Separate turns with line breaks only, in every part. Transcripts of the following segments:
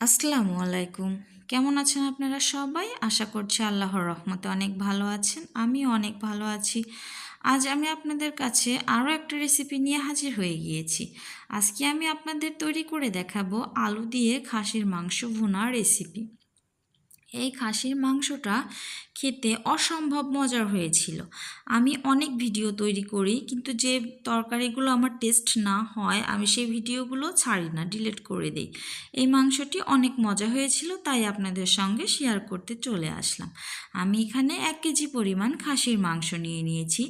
আসসালামু আলাইকুম। কেমন আছেন আপনারা সবাই? আশা করছি আল্লাহর রহমতে অনেক ভালো আছেন। আমিও অনেক ভালো আছি। আজ আমি আপনাদের কাছে আরও একটা রেসিপি নিয়ে হাজির হয়ে গিয়েছি। আজকে আমি আপনাদের তৈরি করে দেখাবো আলু দিয়ে খাসির মাংস ভুনা রেসিপি এই খাসির মাংসটা খেতে অসম্ভব মজার হয়েছিল। আমি অনেক ভিডিও তৈরি করি, কিন্তু যে তরকারিগুলো আমার টেস্ট না হয়, আমি সেই ভিডিওগুলো ছাড়ি না ডিলিট করে দিই। এই মাংসটি অনেক মজা হয়েছিল, তাই আপনাদের সঙ্গে শেয়ার করতে চলে আসলাম। আমি এখানে এক কেজি পরিমাণ খাসির মাংস নিয়ে নিয়েছি,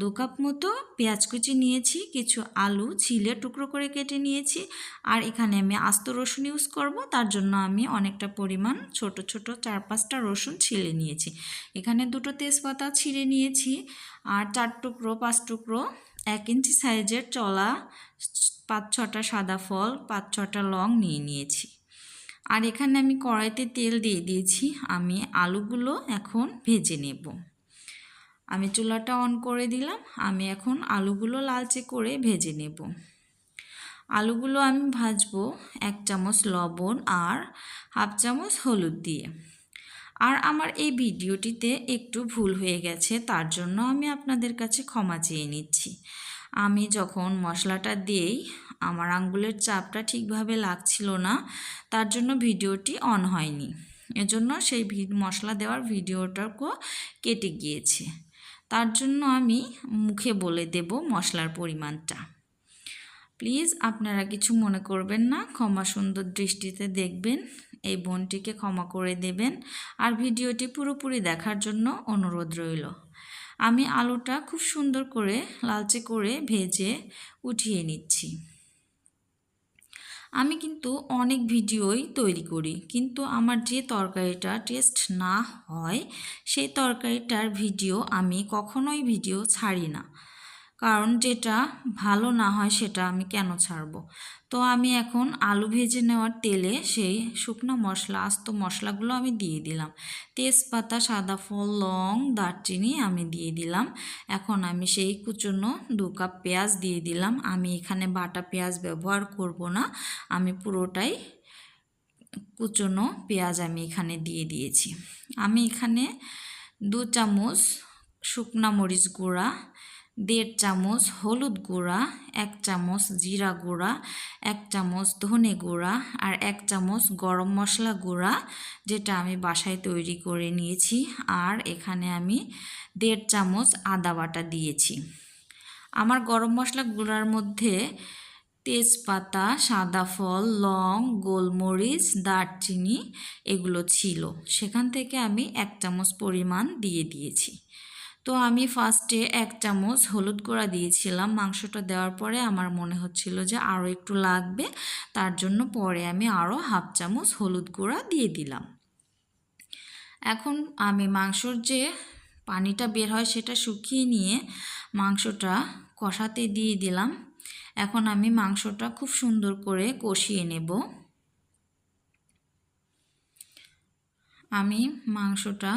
দু কাপ মতো পেঁয়াজ কুচি নিয়েছি, কিছু আলু, ছিলে টুকরো করে কেটে নিয়েছি, আর এখানে আমি আস্ত রসুন ইউজ করব, তার জন্য আমি অনেকটা পরিমাণ ছোট ছোট চার পাঁচটা রসুন ছিলে নিয়েছি। এখানে দুটো তেজপাতা ছিঁড়ে নিয়েছি আর চার টুকরো, পাঁচ টুকরো এক ইঞ্চি সাইজের চলা, পাঁচ ছটা সাদা ফল, পাঁচ ছটা লং নিয়ে নিয়েছি। আর এখানে আমি কড়াইতে তেল দিয়ে দিয়েছি। আমি আলুগুলো এখন ভেজে নেব। আমি চুলাটা অন করে দিলাম। আমি এখন আলুগুলো লালচে করে ভেজে নেব। আলুগুলো আমি ভাজবো এক চামচ লবণ আর হাফ চামচ হলুদ দিয়ে। আর আমার এই ভিডিওটিতে একটু ভুল হয়ে গেছে, তার জন্য আমি আপনাদের কাছে ক্ষমা চেয়ে নিচ্ছি। আমি যখন মশলাটা দিয়েই আমার আঙ্গুলের চাপটা ঠিকভাবে লাগছিল না, তার জন্য ভিডিওটি অন হয়নি। এজন্য সেই মশলা দেওয়ার ভিডিওটাকেও কেটে গিয়েছে। তার জন্য আমি মুখে বলে দেব মশলার পরিমাণটা। প্লিজ, আপনারা কিছু মনে করবেন না, ক্ষমা সুন্দর দৃষ্টিতে দেখবেন। এই বোনটিকে ক্ষমা করে দেবেন আর ভিডিওটি পুরোপুরি দেখার জন্য অনুরোধ রইল। আমি আলুটা খুব সুন্দর করে লালচে করে ভেজে উঠিয়ে নিচ্ছি। আমি কিন্তু অনেক ভিডিওই তৈরি করি, কিন্তু আমার যে তরকারিটা টেস্ট না হয়, সেই তরকারিটার ভিডিও আমি কখনোই ভিডিও ছাড়ি না। কারণ যেটা ভালো না হয় সেটা আমি কেন ছাড়ব? তো আমি এখন আলু ভেজে নেওয়ার তেলে সেই শুকনো মশলা, আস্ত মশলাগুলো আমি দিয়ে দিলাম। তেজপাতা, সাদা ফল, লং, দারচিনি আমি দিয়ে দিলাম। এখন আমি সেই কুচনো দু কাপ পেঁয়াজ দিয়ে দিলাম। আমি এখানে বাটা পেঁয়াজ ব্যবহার করব না। আমি পুরোটাই কুচনো পেঁয়াজ আমি এখানে দিয়ে দিয়েছি। আমি এখানে দু চামচ শুকনা মরিচ গুঁড়া দেড় চামচ হলুদ গুঁড়া, এক চামচ জিরা গুঁড়া, এক চামচ ধনে গুঁড়া আর এক চামচ গরম মশলা গুঁড়া, যেটা আমি বাসায় তৈরি করে নিয়েছি। আর এখানে আমি দেড় চামচ আদা বাটা দিয়েছি। আমার গরম মশলা গুঁড়ার মধ্যে তেজপাতা, সাদা ফল, লং, গোলমরিচ, দারচিনি এগুলো ছিল। সেখান থেকে আমি এক চামচ পরিমাণ দিয়ে দিয়েছি। তো আমি ফার্স্টে এক চামচ হলুদ গুঁড়া দিয়েছিলাম। মাংসটা দেওয়ার পরে আমার মনে হচ্ছিল যে আরও একটু লাগবে। তার জন্য পরে আমি আরও হাফ চামচ হলুদ গুঁড়া দিয়ে দিলাম। এখন আমি মাংসর যে পানিটা বের হয় সেটা শুকিয়ে নিয়ে মাংসটা কষাতে দিয়ে দিলাম। এখন আমি মাংসটা খুব সুন্দর করে কষিয়ে নেব। আমি মাংসটা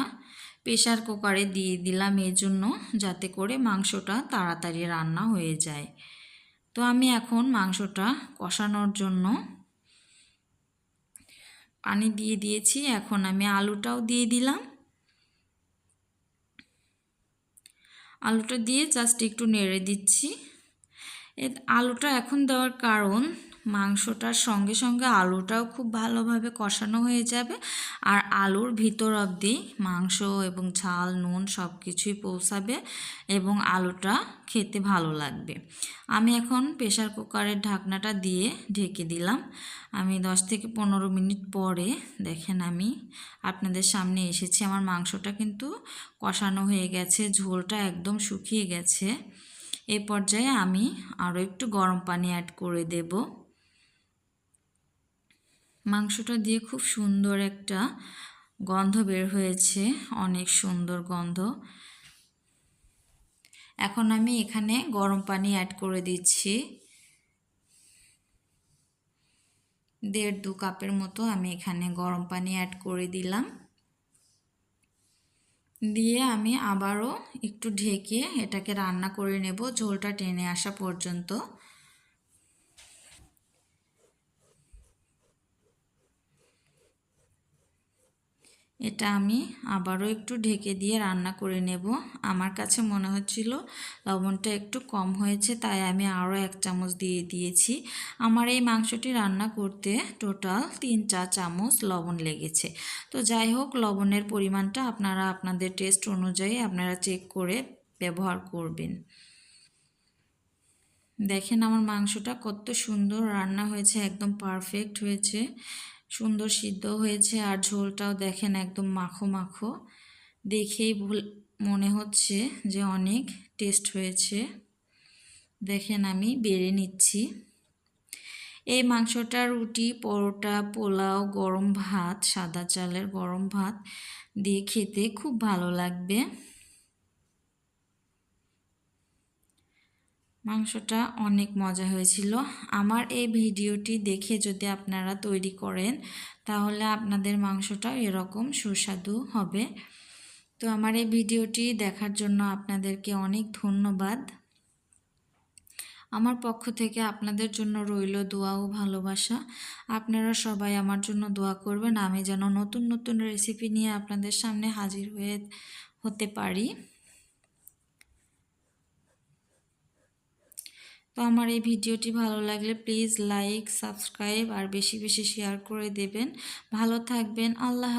প্রেশার কুকারে দিয়ে দিলাম এই জন্য যাতে করে মাংসটা তাড়াতাড়ি রান্না হয়ে যায়। তো আমি এখন মাংসটা কষানোর জন্য পানি দিয়ে দিয়েছি। এখন আমি আলুটাও দিয়ে দিলাম। আলুটা দিয়ে জাস্ট একটু নেড়ে দিচ্ছি। আলুটা এখন দেওয়ার কারণ মাংসটার সঙ্গে সঙ্গে আলুটাও খুব ভালোভাবে কষানো হয়ে যাবে। আর আলুর ভিতর অবধি মাংস এবং ঝাল, নুন সব কিছুই পৌঁছাবে এবং আলুটা খেতে ভালো লাগবে। আমি এখন প্রেশার কুকারের ঢাকনাটা দিয়ে ঢেকে দিলাম। আমি দশ থেকে পনেরো মিনিট পরে দেখেন আমি আপনাদের সামনে এসেছি। আমার মাংসটা কিন্তু কষানো হয়ে গেছে, ঝোলটা একদম শুকিয়ে গেছে। এ পর্যায়ে আমি আরও একটু গরম পানি অ্যাড করে দেবো। মাংসটা দিয়ে খুব সুন্দর একটা গন্ধ বের হয়েছে, অনেক সুন্দর গন্ধ। এখন আমি এখানে গরম পানি অ্যাড করে দিচ্ছি। দেড় দু কাপের মতো আমি এখানে গরম পানি অ্যাড করে দিলাম। দিয়ে আমি আবারও একটু ঢেকে এটাকে রান্না করে নেব, ঝোলটা টেনে আসা পর্যন্ত। এটা আমি আবারও একটু ঢেকে দিয়ে রান্না করে নেব। আমার কাছে মনে হচ্ছিল লবণটা একটু কম হয়েছে, তাই আমি আরও এক চামচ দিয়ে দিয়েছি। আমার এই মাংসটি রান্না করতে টোটাল তিন চা চামচ লবণ লেগেছে। তো যাই হোক, লবণের পরিমাণটা আপনারা আপনাদের টেস্ট অনুযায়ী আপনারা চেক করে ব্যবহার করবেন। দেখেন আমার মাংসটা কত সুন্দর রান্না হয়েছে, একদম পারফেক্ট হয়েছে। সুন্দর সিদ্ধ হয়েছে আর ঝোলটাও দেখেন একদম মাখো মাখো। দেখেই ভুল মনে হচ্ছে যে অনেক টেস্ট হয়েছে। দেখেন আমি বেড়ে নিচ্ছি। এই মাংসটা রুটি, পরোটা, পোলাও, গরম ভাত, সাদা চালের গরম ভাত দিয়ে খেতে খুব ভালো লাগবে। মাংসটা অনেক মজা হয়েছিল। আমার এই ভিডিওটি দেখে যদি আপনারা তৈরি করেন, তাহলে আপনাদের মাংসটাও এরকম সুস্বাদু হবে। তো আমার এই ভিডিওটি দেখার জন্য আপনাদেরকে অনেক ধন্যবাদ। আমার পক্ষ থেকে আপনাদের জন্য রইল দোয়া ও ভালোবাসা। আপনারা সবাই আমার জন্য দোয়া করবেন। আমি যেন নতুন নতুন রেসিপি নিয়ে আপনাদের সামনে হাজির হয়ে, হতে পারি। তো আমার এই ভিডিওটি ভালো লাগলে প্লিজ লাইক, সাবস্ক্রাইব আর বেশি বেশি শেয়ার করে দেবেন। ভালো থাকবেন। আল্লাহ